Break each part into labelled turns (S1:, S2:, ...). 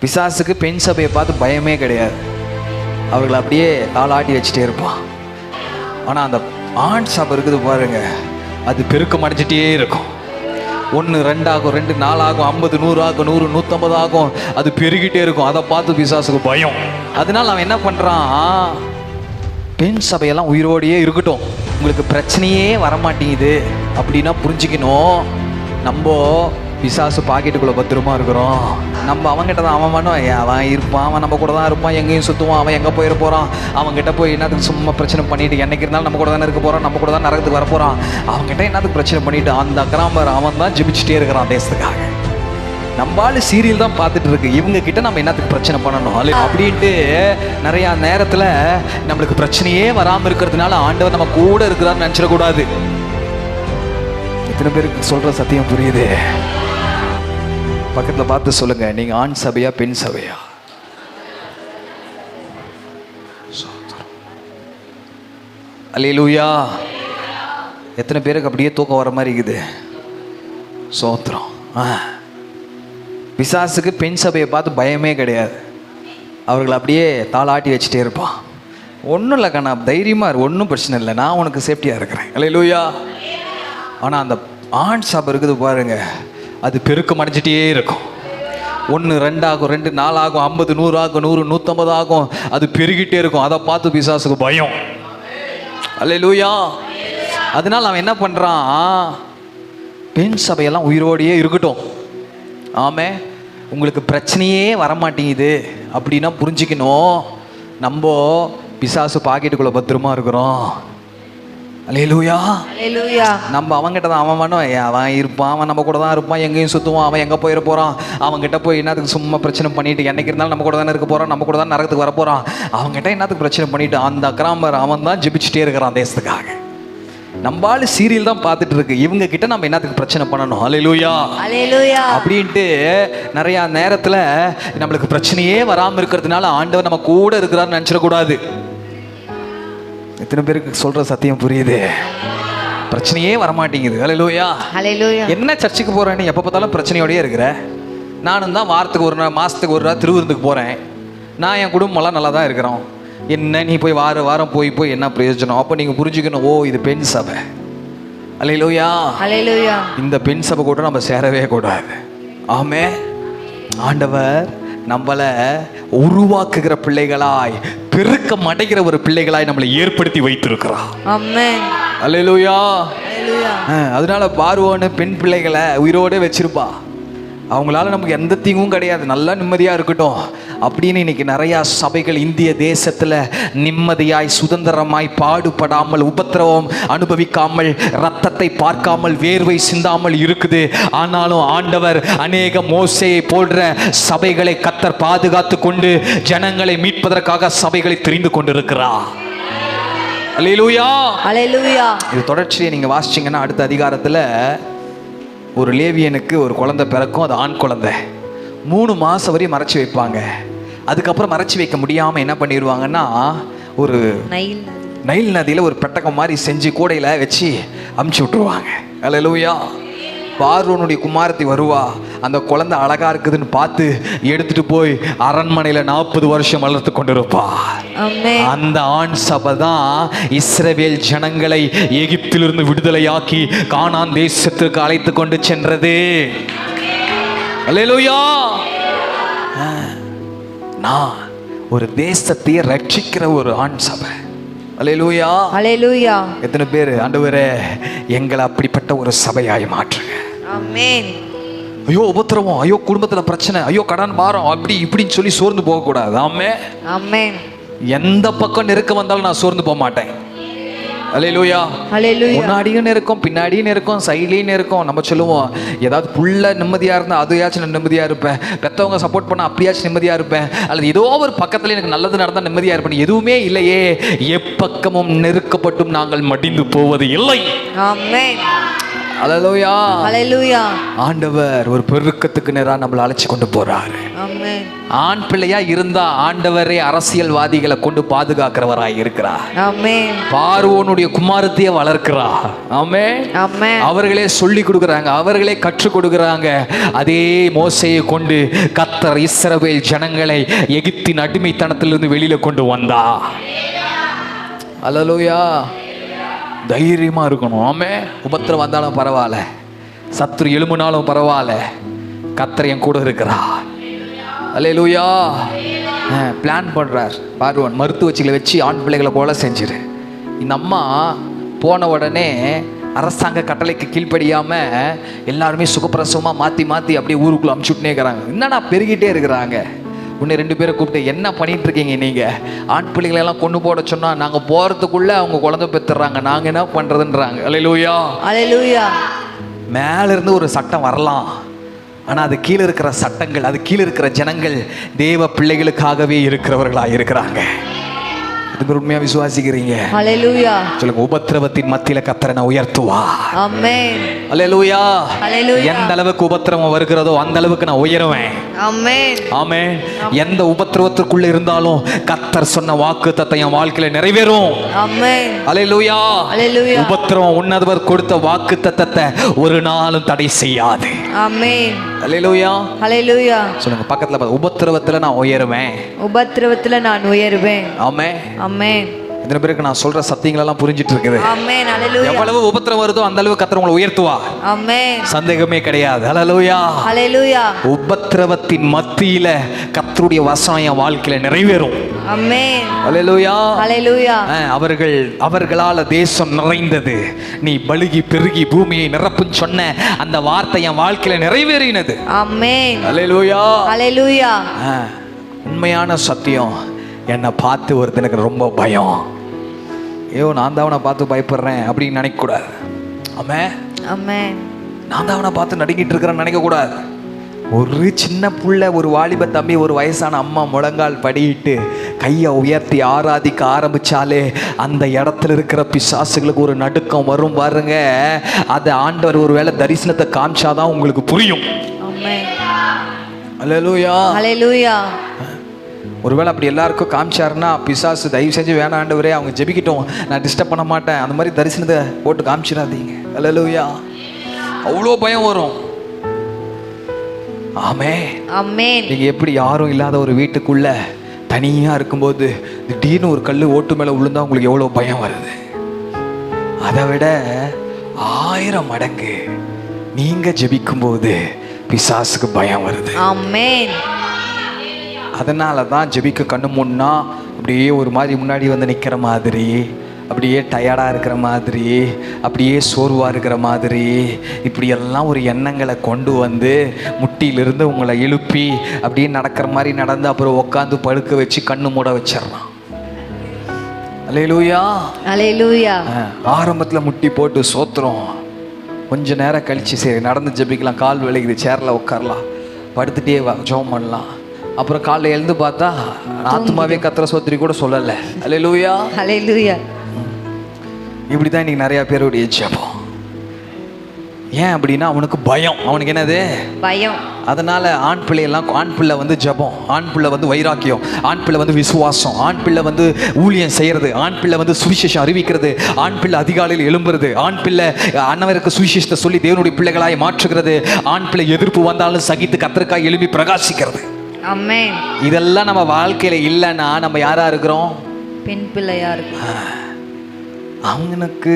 S1: பிசாசுக்கு பெண் சபையை பார்த்து பயமே கிடையாது. அவர்களை அப்படியே தாளாட்டி வச்சுட்டே இருப்பான். ஆனால் அந்த ஆண் சபை இருக்குது பாருங்க அது பெருக்கம் அடைஞ்சிட்டே இருக்கும். ஒன்று ரெண்டாகும் ரெண்டு நாலாகும் ஐம்பது நூறு ஆகும் நூறு நூற்றம்பது ஆகும் அது பெருகிட்டே இருக்கும். அதை பார்த்து பிசாசுக்கு பயம். அதனால அவன் என்ன பண்ணுறான் பெண் சபையெல்லாம் உயிரோடையே இருக்கட்டும். உங்களுக்கு பிரச்சனையே வரமாட்டேங்குது. அப்படின்னா புரிஞ்சுக்கணும். நம்ம பிசாசு பாக்கெட்டுக்குள்ளே பத்திரமா இருக்கிறோம். நம்ம அவங்ககிட்ட தான் அவன் பண்ணுவான் அவன் இருப்பான் அவன் நம்ம கூட தான் இருப்பான். எங்கேயும் சுற்றுவான் அவன் எங்கே போயிட போகிறான் அவங்ககிட்ட போய் என்னத்துக்கு சும்மா பிரச்சனை பண்ணிட்டு என்னைக்கு இருந்தாலும் நம்ம கூட தானே இருக்க போகிறான் நம்ம கூட தான் நரகத்துக்கு வர போகிறான் அவன்கிட்ட என்னத்துக்கு பிரச்சனை பண்ணிட்டு அந்த அக்கிராமர் அவன் தான் ஜெபிச்சுட்டே இருக்கிறான் தேசத்துக்காக. நம்மளால சீரியல் தான் பார்த்துட்டு இருக்கு. இவங்க கிட்ட நம்ம என்னத்துக்கு பிரச்சனை பண்ணணும்? அல்ல- அப்படின்ட்டு நிறைய நேரத்தில் நம்மளுக்கு பிரச்சனையே வராமல் இருக்கிறதுனால ஆண்டவர் நம்ம கூட இருக்கிறான்னு நினச்சிடக்கூடாது. எத்தனை பேருக்கு சொல்கிற சத்தியம் புரியுது? பக்கத்தில் பார்த்து சொல்லுங்க. நீங்க ஆண் சபையா பெண் சபையா? அல்லேலூயா. எத்தனை பேருக்கு அப்படியே தூக்கம் வர மாதிரி இருக்குது? சோத்திரம். ஆ. பிசாசுக்கு பெண் சபையை பார்த்து பயமே கிடையாது. அவர்களை அப்படியே தாளாட்டி வச்சுட்டே இருப்பான். ஒன்றும் இல்லை கண்ணா தைரியமாக இரு ஒன்றும் பிரச்சனை இல்லை. நான் உனக்கு சேஃப்டியாக இருக்கிறேன். இல்லை லூயா ஆனால் அந்த ஆண் சபை இருக்குது பாருங்கள் அது பெருக்கம் அடைஞ்சிட்டே இருக்கும். ஒன்று ரெண்டாகும் ரெண்டு நாலாகும் ஐம்பது நூறு ஆகும் நூறு நூற்றம்பது ஆகும் அது பெருகிட்டே இருக்கும். அதை பார்த்து பிசாசுக்கு பயம். அல்ல லூயா அதனால் அவன் என்ன பண்ணுறான் பெண் சபையெல்லாம் உயிரோடையே இருக்கட்டும். ஆமே உங்களுக்கு பிரச்சனையே வரமாட்டேங்குது. அப்படின்னா புரிஞ்சுக்கணும். நம்ம பிசாசு பாக்கெட்டுக்குள்ளே பத்திரமா இருக்கிறோம்.
S2: ஹalleluya
S1: நம்ம அவன்கிட்ட தான் அவன் ஏய், அவன் இருப்பான் அவன் நம்ம கூட தான் இருப்பான். எங்கேயும் சுற்றுவான் அவன் எங்கே போயிட போகிறான் அவன்கிட்ட போய் என்னத்துக்கு சும்மா பிரச்சனை பண்ணிட்டு என்னைக்கு இருந்தாலும் நம்ம கூட தானே இருக்க போகிறான் நம்ம கூட தான் நரகத்துக்கு வர போகிறான் அவன்கிட்ட என்னத்துக்கு பிரச்சனை பண்ணிட்டு அந்த அக்கிராமர் அவன் தான் ஜெபிச்சுட்டே இருக்கிறான் தேசத்துக்காக. நம்மளால சீரியல் தான் பார்த்துட்டு இருக்கு. இவங்க கிட்ட நம்ம என்னத்துக்கு பிரச்சனை பண்ணணும்?
S2: ஹalleluya
S1: அப்படின்ட்டு நிறைய நேரத்துல நம்மளுக்கு பிரச்சனையே வராம இருக்கிறதுனால ஆண்டவர் நம்ம கூட இருக்கிறாருன்னு நினைச்சிடக்கூடாது. எத்தனை பேருக்கு சொல்ற சத்தியம் புரியுது? பிரச்சனையே வரமாட்டேங்குது. அல்லேலூயா
S2: ஹalleluya.
S1: என்ன சர்ச்சுக்கு போறேன்னு எப்போ பார்த்தாலும் பிரச்சனையோடயே இருக்கிற? நானும் தான் வாரத்துக்கு ஒரு நாள் மாசத்துக்கு ஒரு நாள் திருவிருந்துக்கு போறேன். நான் என் குடும்பம்லாம் நல்லா தான் இருக்கிறோம். என்ன நீ போய் வார வாரம் போய் போய் என்ன பிரயோஜனம்? அப்போ நீங்க புரிஞ்சுக்கணும். ஓ இது பெண் சபை. அல்லேலூயா
S2: ஹalleluya.
S1: இந்த பெண் சபை கூட நம்ம சேரவே கூடாது. ஆமே ஆண்டவர் நம்மளை உருவாக்குகிற பிள்ளைகளாய் பெருக்கம் அடைகிற ஒரு பிள்ளைகளாய் நம்மளை ஏற்படுத்தி வைத்திருக்கிறார். ஆ, அதனால பார்வோன்னு பெண் பிள்ளைகளை உயிரோட வச்சிருப்பா. அவங்களால நமக்கு எந்த தீங்கும் கிடையாது. நல்லா நிம்மதியா இருக்கட்டும். அப்படின்னு இன்னைக்கு நிறைய சபைகள் இந்திய தேசத்துல நிம்மதியாய் சுதந்திரமாய் பாடுபடாமல் உபத்திரவம் அனுபவிக்காமல் ரத்தத்தை பார்க்காமல் வேர்வை சிந்தாமல் இருக்குது. ஆனாலும் ஆண்டவர் அநேக மோசையை போன்ற சபைகளை கத்தர் பாதுகாத்து கொண்டு ஜனங்களை மீட்பதற்காக சபைகளை தெரிந்து கொண்டிருக்கிறார். இது தொடர்ச்சியை நீங்கள் வாசிச்சீங்கன்னா அடுத்த அதிகாரத்தில் ஒரு லேவியனுக்கு ஒரு குழந்தை பிறக்கும் அது ஆண் குழந்தை. மூணு மாதம் வரையும் மறைச்சி வைப்பாங்க. அதுக்கப்புறம் மறைச்சி வைக்க முடியாமல் என்ன பண்ணிடுவாங்கன்னா ஒரு
S2: நைல்
S1: நைல் நதியில் ஒரு பெட்டகம் மாதிரி செஞ்சு கூடையில் வச்சு அமுச்சு விட்ருவாங்க அல்லேலூயா பார்வனுடைய குமாரத்தி வருவா. அந்த குழந்தை அழகா இருக்குதுன்னு பார்த்து எடுத்துட்டு போய் அரண்மனையில் நாற்பது வருஷம் வளர்த்து கொண்டிருப்பா அந்த ஆண் சபை தான் இஸ்ரவேல் ஜனங்களை எகிப்திலிருந்து விடுதலையாக்கி கானான் தேசத்திற்கு அழைத்து கொண்டு சென்றது. நான் ஒரு தேசத்தையே ரட்சிக்கிற ஒரு ஆண் சபை. அல்லேலூயா.
S2: ஹalleluya
S1: எத்தனை பேர் ஆண்டவரே எங்களை அப்படிப்பட்ட ஒரு சபையாய் மாற்றுங்க.
S2: amen
S1: ஐயோ உபத்திரவம். ஐயோ குடும்பத்துல பிரச்சனை. ஐயோ கடன் பாரம். அப்படி இப்படின்னு சொல்லி சோர்ந்து போகக்கூடாது. ஆமே
S2: amen
S1: எந்த பக்கம் நெருக்க வந்தாலும் நான் சோர்ந்து போக மாட்டேன்.
S2: ஹalleluya
S1: முன்னாடியும் இருக்கும் பின்னாடியும் இருக்கும் சைட்லேயும் இருக்கும் நம்ம சொல்லுவோம் ஏதாவது புள்ள நிம்மதியாக இருந்தால் அதையாச்சும் நான் நிம்மதியாக இருப்பேன். பெற்றவங்க சப்போர்ட் பண்ண அப்படியாச்சும் நிம்மதியாக இருப்பேன். அல்லது ஏதோ ஒரு பக்கத்தில் எனக்கு நல்லது நடந்தால் நிம்மதியாக இருப்பேன். எதுவுமே இல்லையே. எப்பக்கமும் நெருக்கப்பட்டும் நாங்கள் மடிந்து போவது இல்லை. அல்லேலூயா
S2: ஹalleluya
S1: ஆண்டவர் ஒரு பெருக்கத்துக்கு நேரா நம்மளை அழைச்சி கொண்டு போறாரு.
S2: ஆமென்
S1: ஆண் பிள்ளையா இருந்தா ஆண்டவரே அரசியல்வாதிகளை கொண்டு பாதுகாக்கிறவராய் இருக்கிறார்.
S2: ஆமென்
S1: பார்வோனுடைய குமாரத்தையே வளர்க்கிறார். ஆமே
S2: ஆமென்
S1: அவர்களே சொல்லி கொடுக்குறாங்க அவர்களே கற்றுக் கொடுக்குறாங்க. அதே மோசையை கொண்டு கத்தர் இஸ்ரவேல் ஜனங்களை எகிப்தின் அடிமைத்தனத்திலிருந்து வெளியில கொண்டு வந்தா அல்லலூயா தைரியமாக இருக்கணும். ஆமே உபத்திரம் வந்தாலும் பரவாயில்ல. சத்துரு எழும்புனாலும் பரவாயில்ல. கத்தர் என் கூட இருக்கிறா அல்லேலூயா பிளான் பண்ணுறார் பார்வன் மருத்துவச்சிகளை வச்சு ஆண் பிள்ளைகளை கொலை செஞ்சிரு. இந்த அம்மா போன உடனே அரசாங்க கட்டளைக்கு கீழ்ப்படியாமல் எல்லாருமே சுகப்பிரசவமாக மாற்றி மாற்றி அப்படியே ஊருக்குள்ள அமுச்சுட்டுனே இருக்கிறாங்க. என்னன்னா பெருகிட்டே இருக்கிறாங்க? உன்னை ரெண்டு பேரை கூப்பிட்டு என்ன பண்ணிட்டு இருக்கீங்க நீங்க? ஆண் பிள்ளைகளை எல்லாம் கொண்டு போட சொன்னா நாங்க போறதுக்குள்ள அவங்க குழந்தை பெத்துறாங்க. நாங்க என்ன பண்றதுன்றாங்க. அல்லேலூயா
S2: ஹalleluya
S1: மேல இருந்து ஒரு சட்டம் வரலாம். ஆனா அது கீழே இருக்கிற சட்டங்கள் அது கீழே இருக்கிற ஜனங்கள் தேவ பிள்ளைகளுக்காகவே இருக்கிறவர்களா இருக்கிறாங்க. இது உண்மையா விசுவாசிக்கிறீங்க?
S2: ஹalleluya
S1: சொல்லுங்க உபத்திரவத்தின் மத்தியில கத்தரனை உயர்த்துவா
S2: ஆமென்
S1: அல்லேலூயா
S2: ஹalleluya
S1: எந்த அளவுக்கு உபத்திரவம் வருகிறதோ அந்த அளவுக்கு நான் உயருவேன்.
S2: ஆமென்
S1: ஆமே எந்த உபத்திரவத்திற்குள்ள இருந்தாலும் கத்தர் சொன்ன வாக்கு தத்தை என் வாழ்க்கையில நிறைவேறும்.
S2: ஆமென்
S1: அல்லேலூயா
S2: ஹalleluya
S1: உபத்திரவம் உன்னதவர் கொடுத்த வாக்கு தத்தத்தை ஒரு நாளும் தடை செய்யாது.
S2: ஆமென்
S1: அல்லேலூயா
S2: ஹalleluya
S1: சொல்லுங்க பக்கத்துல உபத்திரவத்துல நான் உயருவேன்.
S2: உபத்திரவத்துல நான் உயருவேன்.
S1: ஆமே
S2: ஆமென்
S1: இத்தனை பேருக்கு நான் சொல்ற சத்தியங்கள் எல்லாம் புரிஞ்சிட்டு இருக்குது
S2: ஆமென் ஹalleluya
S1: எவ்வளவு உபத்திரம் வருதோ அந்த அளவு உங்களை உயர்த்துவா?
S2: ஆமென்
S1: சந்தேகமே கிடையாது. அல்லேலூயா
S2: ஹalleluya
S1: உபத்திரவத்தின் மத்தியில கத்தருடைய வசனம் என் வாழ்க்கையில நிறைவேறும். அவர்கள் அவர்களால தேசம் நிறைந்தது. நீ பலுகி பெருகி பூமியை நிரப்புன்னு சொன்ன அந்த வார்த்தை என் வாழ்க்கையில நிறைவேறினது. உண்மையான சத்தியம். என்னை பார்த்து ஒருத்தனுக்கு ரொம்ப பயம். ஐயோ நான் தான் அவனை பார்த்து பயப்படுறேன் அப்படின்னு நினைக்கக்கூடாது. ஆமே
S2: ஆமென்
S1: நான் தான் அவனை பார்த்து நடுங்கிட்டு இருக்கிறேன்னு நினைக்கக்கூடாது. ஒரு சின்ன புள்ள ஒரு வாலிப தம்பி ஒரு வயசான அம்மா முழங்கால் படியிட்டு கையை உயர்த்தி ஆராதிக்க ஆரம்பிச்சாலே அந்த இடத்துல இருக்கிற பிசாசுகளுக்கு ஒரு நடுக்கம் வரும் பாருங்க. அதை ஆண்டவர் ஒரு வேளை தரிசனத்தை காமிச்சாதான் உங்களுக்கு புரியும். ஒருவேளை அப்படி எல்லாருக்கும் காமிச்சாருன்னா பிசாசு தயவு செஞ்சு வேணாம் ஆண்டவரே அவங்க ஜெபிக்கட்டும். நான் டிஸ்டர்ப் பண்ண மாட்டேன். அந்த மாதிரி தரிசனத்தை போட்டு காமிச்சிடாதீங்க. அல்லேலூயா அவ்வளோ பயம் வரும். ஆமே
S2: ஆமென்.
S1: நீங்க எப்படி யாரும் இல்லாத ஒரு வீட்டுக்குள்ள தனியா இருக்கும்போது திடீர்னு ஒரு கல் ஓட்டு மேல விழுந்தா உங்களுக்கு எவ்வளவு பயம் வருது? அதை விட ஆயிரம் மடங்கு நீங்க ஜெபிக்கும்போது பிசாசுக்கு பயம் வருது.
S2: ஆமென்.
S1: அதனால தான் ஜெபிக்க கண்ணு முன்னா அப்படியே ஒரு மாதிரி முன்னாடி வந்து நிற்கிற மாதிரி அப்படியே டயர்டாக இருக்கிற மாதிரி அப்படியே சோர்வாக இருக்கிற மாதிரி இப்படியெல்லாம் ஒரு எண்ணங்களை கொண்டு வந்து முட்டியிலிருந்து உங்களை எழுப்பி அப்படியே நடக்கிற மாதிரி நடந்து அப்புறம் உட்காந்து படுக்க வச்சு கண்ணு மூட வச்சிடலாம். அல்லேலூயா.
S2: ஹalleluya
S1: ஆரம்பத்தில் முட்டி போட்டு சோத்துறோம். கொஞ்ச நேரம் கழிச்சு சரி நடந்து ஜெபிக்கலாம். கால் வலிக்குது சேரில் உட்காரலாம் படுத்துட்டே வா ஜெபம் பண்ணலாம். அப்புறம் காலைல எழுந்து பார்த்தா ஆத்மாவே கத்திர சோத்திரி கூட சொல்லலை. அல்லேலூயா.
S2: ஹalleluya
S1: இப்படி தான் இன்னைக்கு நிறையா பேருடைய ஜெபம். ஏன் அப்படின்னா அவனுக்கு பயம். அவனுக்கு என்னது?
S2: பயம்.
S1: அதனால ஆண் பிள்ளையெல்லாம் ஆண் பிள்ளை வந்து ஜெபம் ஆண் பிள்ளை வந்து வைராக்கியம் ஆண் பிள்ளை வந்து விசுவாசம் ஆண் பிள்ளை வந்து ஊழியம் செய்யறது ஆண் பிள்ளை வந்து சுவிசேஷம் அறிவிக்கிறது ஆண் பிள்ளை அதிகாலையில் எழும்புறது ஆண் பிள்ளை அன்னவருக்கு சுவிசேஷத்தை சொல்லி தேவனுடைய பிள்ளைகளாய் மாற்றுகிறது ஆண் பிள்ளை எதிர்ப்பு வந்தாலும் சகித்து கத்தருக்காய் எழுப்பி பிரகாசிக்கிறது. இதெல்லாம் நம்ம வாழ்க்கையில இல்லைன்னா நம்ம யாரா இருக்கிறோம்?
S2: பெண் பிள்ளையா இருக்கு
S1: அவனுக்கு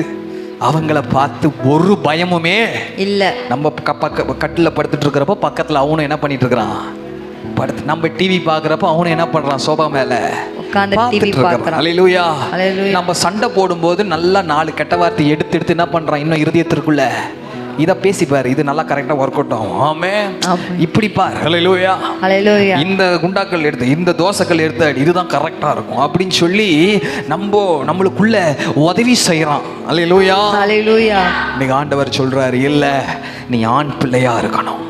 S1: அவங்கள பார்த்து ஒரு பயமுமே
S2: இல்ல.
S1: நம்ம பக்க கட்டில் படுத்துட்டு இருக்கிறப்ப பக்கத்தில் அவனும் என்ன பண்ணிட்டு இருக்கிறான்? படுத்து நம்ம டிவி பார்க்குறப்ப அவனும் என்ன பண்ணுறான் சோபா மேலே. நம்ம சண்டை போடும்போது நல்லா நாலு கெட்ட வார்த்தை எடுத்து எடுத்து என்ன பண்ணுறான் இன்னும் இருதயத்திற்குள்ள? இதை பேசிப்பார் இது நல்லா கரெக்டாக ஒர்க் அவுட் ஆகும். ஆமே
S2: ஆமென்.
S1: இப்படி பார்.
S2: ஹalleluya.
S1: இந்த குண்டாக்கள் எடுத்து இந்த தோசைக்கல் எடுத்து இதுதான் கரெக்டாக இருக்கும். அப்படின்னு சொல்லி நம்ம நம்மளுக்குள்ள உதவி செய்கிறான் அல்லேலூயா
S2: ஹalleluya.
S1: இன்னைக்கு ஆண்டவர் சொல்றாரு இல்ல நீ ஆண் பிள்ளையா இருக்கணும்.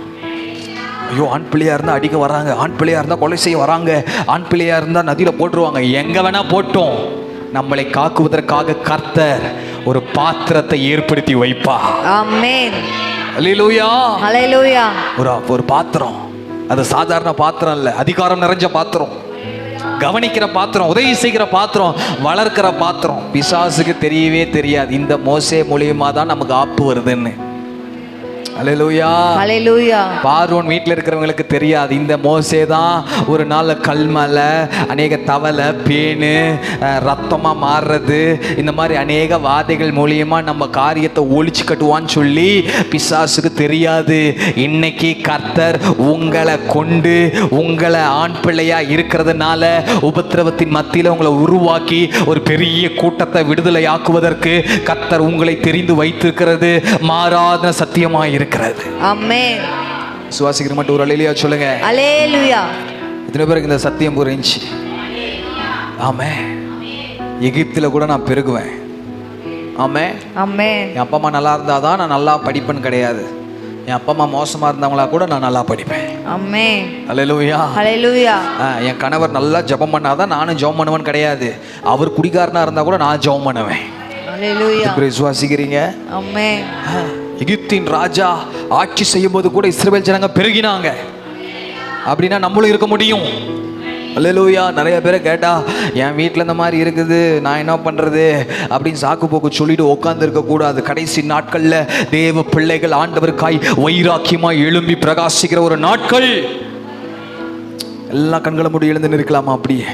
S1: ஐயோ ஆண் பிள்ளையா இருந்தா அடிக்க வராங்க. ஆண் பிள்ளையா இருந்தா கொலை செய்ய வராங்க. ஆண் பிள்ளையா இருந்தா நதியில போட்டுருவாங்க. எங்க வேணா போட்டோம். நம்மளை காக்குவதற்காக கர்த்தர் ஒரு பாத்திரத்தை ஏற்படுத்தி வைப்பா. ஒரு ஒரு பாத்திரம். அது சாதாரண பாத்திரம் இல்ல அதிகாரம் நிறைஞ்ச பாத்திரம். கவனிக்கிற பாத்திரம் உதவி செய்கிற பாத்திரம் வளர்க்கிற பாத்திரம். பிசாசுக்கு தெரியவே தெரியாது. இந்த மோசே மூலியமா தான் நமக்கு ஆப்பு வருதுன்னு. பார்வோன் வீட்டில் இருக்கிறவங்களுக்கு தெரியாது. இந்த மோசே தான் ஒரு நாள் கல் மேலே அநேக தவளை பேனு அஹ், ரத்தமா மாறுறது. இந்த மாதிரி அநேக வாதைகள் மூலியமா நம்ம காரியத்தை ஒழிச்சு கட்டுவான்னு சொல்லி பிசாசுக்கு தெரியாது. இன்னைக்கு கர்த்தர் உங்களை கொண்டு உங்களை ஆண் பிள்ளையா இருக்கிறதுனால உபத்திரவத்தின் மத்தியில் உங்களை உருவாக்கி ஒரு பெரிய கூட்டத்தை விடுதலை ஆக்குவதற்கு கர்த்தர் உங்களை தெரிந்து வைத்திருக்கிறது. மாறாத சத்தியமா இருக்கிறது.
S2: ஆமென்
S1: சுவாசிக்கிற மட்டும் ஒரு அலையிலையா சொல்லுங்க.
S2: ஹalleluya
S1: இத்தனை பேருக்கு இந்த சத்தியம் புரிஞ்சு ஆமே எகிப்தில் கூட நான் பெருகுவேன். ஆமே
S2: ஆமென்
S1: என் அப்பா அம்மா நல்லா இருந்தால் தான் நான் நல்லா படிப்பேன்னு கிடையாது. என் அப்பா அம்மா மோசமாக இருந்தவங்களா கூட நான் நல்லா படிப்பேன். அல்லேலூயா
S2: ஹalleluya
S1: ஆ, என் கணவர் நல்லா ஜெபம் பண்ணாதான் நானும் ஜெபம் பண்ணுவேன்னு கிடையாது. அவர் குடிகாரனா இருந்தால் கூட நான் ஜெபம் பண்ணுவேன். இப்படி விசுவாசிக்கிறீங்க ஆ, எகிப்தின் ராஜா ஆட்சி செய்யும் போது கூட இஸ்ரேல் ஜனங்க பெருகினாங்க. அப்படின்னா நம்மளும் இருக்க முடியும். அல்லலூயா நிறைய பேரை கேட்டா என் வீட்டில் இந்த மாதிரி இருக்குது நான் என்ன பண்ணுறது அப்படின்னு சாக்கு போக்கு சொல்லிட்டு உட்கார்ந்து இருக்கக்கூடாது கடைசி நாட்களில் தேவ பிள்ளைகள் ஆண்டவருக்காய் வைராக்கியமாக எழும்பி பிரகாசிக்கிற ஒரு நாட்கள். எல்லா கண்களும் முடி எழுந்து நிற்கலாமா அப்படியே?